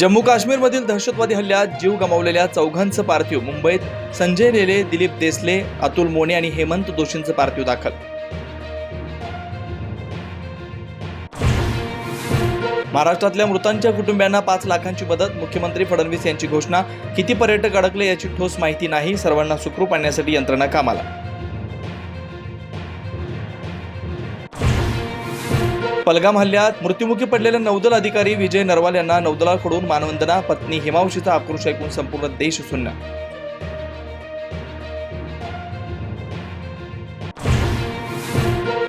जम्मू काश्मीरमधील दहशतवादी हल्ल्यात जीव गमावलेल्या चौघांचं पार्थिव मुंबईत संजय रेले दिलीप देसले अतुल मोने आणि हेमंत दोषींचं पार्थिव दाखल. महाराष्ट्रातल्या मृतांच्या कुटुंबियांना पाच लाखांची मदत मुख्यमंत्री फडणवीस यांची घोषणा. किती पर्यटक अडकले याची ठोस माहिती नाही सर्वांना सुखरूप आणण्यासाठी यंत्रणा कामाला. पलगाम हल्ल्यात मृत्युमुखी पडलेले नौदल अधिकारी विजय नरवाल यांना नौदलाकडून मानवंदना पत्नी हिमांशीचा आक्रोश ऐकून संपूर्ण देश सुन्न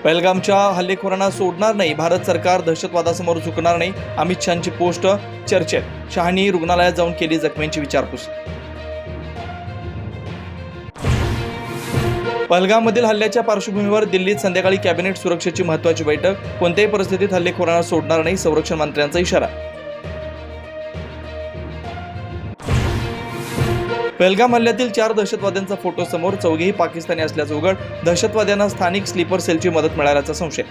पहलगामच्या हल्लेखोरांना सोडणार नाही. भारत सरकार दहशतवादासमोर झुकणार नाही. अमित शहाची पोस्ट चर्चेत. शहानी रुग्णालयात जाऊन केली जखमींची विचारपूस. पहलगाममधील हल्ल्याच्या पार्श्वभूमीवर दिल्लीत संध्याकाळी कॅबिनेट सुरक्षेची महत्वाची बैठक. कोणत्याही परिस्थितीत हल्लेखोरांना सोडणार नाही संरक्षण मंत्र्यांचा इशारा. पहलगाम हल्ल्यातील चार दहशतवाद्यांचा फोटो समोर चौघेही पाकिस्तानी असल्याचं उघड. दहशतवाद्यांना स्थानिक स्लीपर सेलची मदत मिळाल्याचा संशय.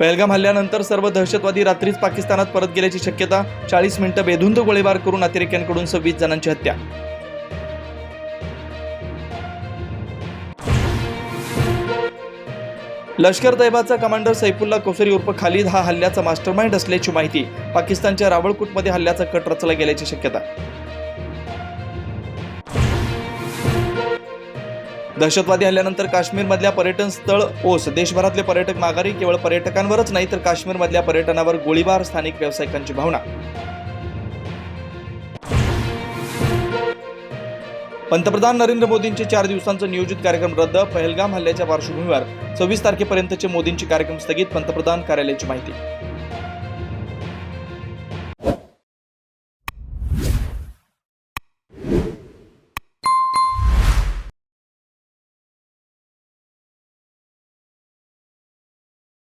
पहलगाम हल्ल्यानंतर सर्व दहशतवादी रात्रीच पाकिस्तानात परत गेल्याची शक्यता. चाळीस मिनिटं बेधुंद गोळीबार करून अतिरेक्यांकडून सव्वीस जणांची हत्या. लष्कर तैबाचा कमांडर सैफुल्ला कोसरी उर्फ खालिद हा हल्ल्याचा मास्टरमाइंड असल्याची माहिती पाकिस्तानच्या रावळकूटमध्ये हल्ल्याचा कट रचला गेल्याची शक्यता. दहशतवादी हल्ल्यानंतर काश्मीरमधल्या पर्यटन स्थळ ओस. देशभरातले पर्यटक माघारी केवळ पर्यटकांवरच नाही तर काश्मीरमधल्या पर्यटनावर गोळीबार स्थानिक व्यावसायिकांची भावना. पंतप्रधान नरेंद्र मोदींचे चार दिवसांचं नियोजित कार्यक्रम रद्द पहलगाम हल्ल्याच्या पार्श्वभूमीवर सव्वीस तारखेपर्यंतचे मोदींचे कार्यक्रम स्थगित पंतप्रधान कार्यालयाची माहिती.